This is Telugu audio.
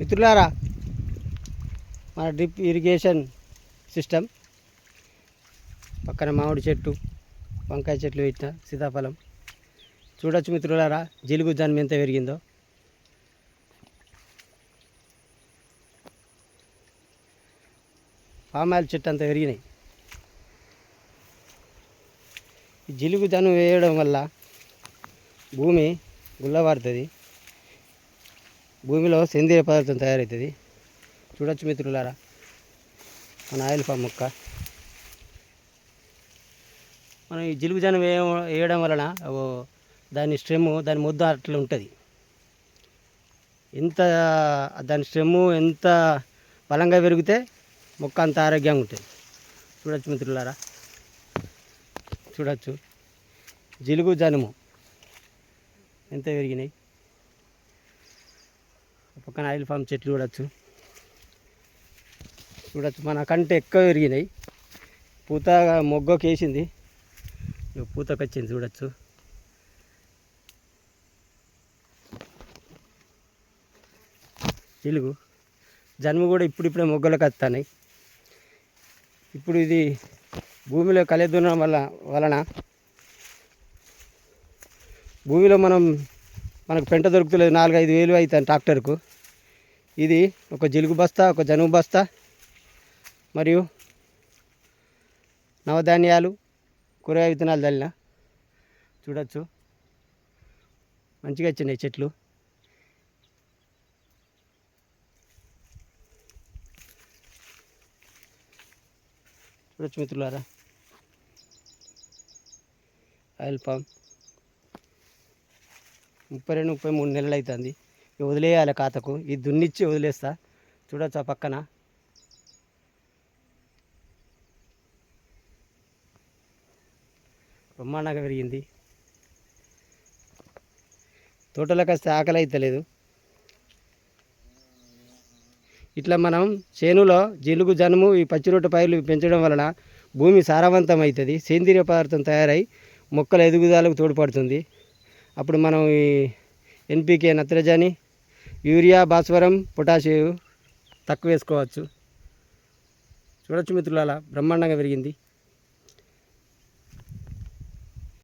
మిత్రులారా మన డ్రిప్ ఇరిగేషన్ సిస్టమ్ పక్కన మామిడి చెట్టు వంకాయ చెట్లు పెట్టిన సీతాఫలం. చూడొచ్చు మిత్రులారా జిలుగు దాని ఎంత పెరిగిందో. పామ్ ఆయిల్ చెట్టు అంత పెరిగినాయి. జిలుగు జనం వేయడం వల్ల భూమి గుల్లబారుతుంది. భూమిలో సేంద్రియ పదార్థం తయారవుతుంది చూడొచ్చు మిత్రులారా మన ఆయిల్ పామ్ మొక్క. మనం ఈ జిలుగు జనం వేయ వేయడం వలన ఓ దాని స్ట్రెమ్ దాని ముద్ద అట్లా ఉంటుంది. ఎంత దాని స్ట్రెమ్ ఎంత బలంగా పెరిగితే మొక్క అంత ఆరోగ్యంగా ఉంటుంది. చూడొచ్చు మిత్రులారా. చూడొచ్చు. జిలుగు జనుము ఎంత పెరిగినాయి? పక్కన ఆయిల్ ఫామ్ చెట్లు చూడొచ్చు. చూడొచ్చు. మన కంటే ఎక్కువ పెరిగినాయి. పూత మొగ్గకి వేసింది ఇక పూతకు వచ్చింది చూడొచ్చు. జిలుగు జన్మ కూడా ఇప్పుడిప్పుడే మొగ్గలకు వస్తున్నాయి. ఇప్పుడు ఇది భూమిలో కలెదున్న వల్ల వలన భూమిలో మనం మనకు పెంట దొరుకుతలేదు. నాలుగు ఐదు వేలు అవుతాయి ట్రాక్టర్కు. ఇది ఒక జిలుగు బస్తా ఒక జనుగు బస్తా మరియు నవధాన్యాలు కూరగాయ విత్తనాలు చల్లిన చూడొచ్చు. మంచిగా వచ్చినాయి చెట్లు. చూడొచ్చు మిత్రులారా. ఆయిల్ పామ్ ముప్పై రెండు ముప్పై మూడు నెలలు అవుతుంది. వదిలేయాలి ఖాతకు. ఇది దున్నిచ్చి వదిలేస్తా. చూడొచ్చు ఆ పక్కన. బ్రహ్మాండంగా పెరిగింది తోటలోకి వస్తే ఆకలి అవుతలేదు ఇట్లా మనం చేనులో జిలుగు జనుము ఈ పచ్చిరొట్టు పైర్లు పెంచడం వలన భూమి సారవంతం అవుతుంది సేంద్రియ పదార్థం తయారై మొక్కల ఎదుగుదలకు తోడ్పడుతుంది. అప్పుడు మనం ఈ ఎన్పికే నత్రజని యూరియా భాస్వరం పొటాషియం తక్కువ వేసుకోవచ్చు చూడొచ్చు మిత్రులారా బ్రహ్మాండంగా పెరిగింది.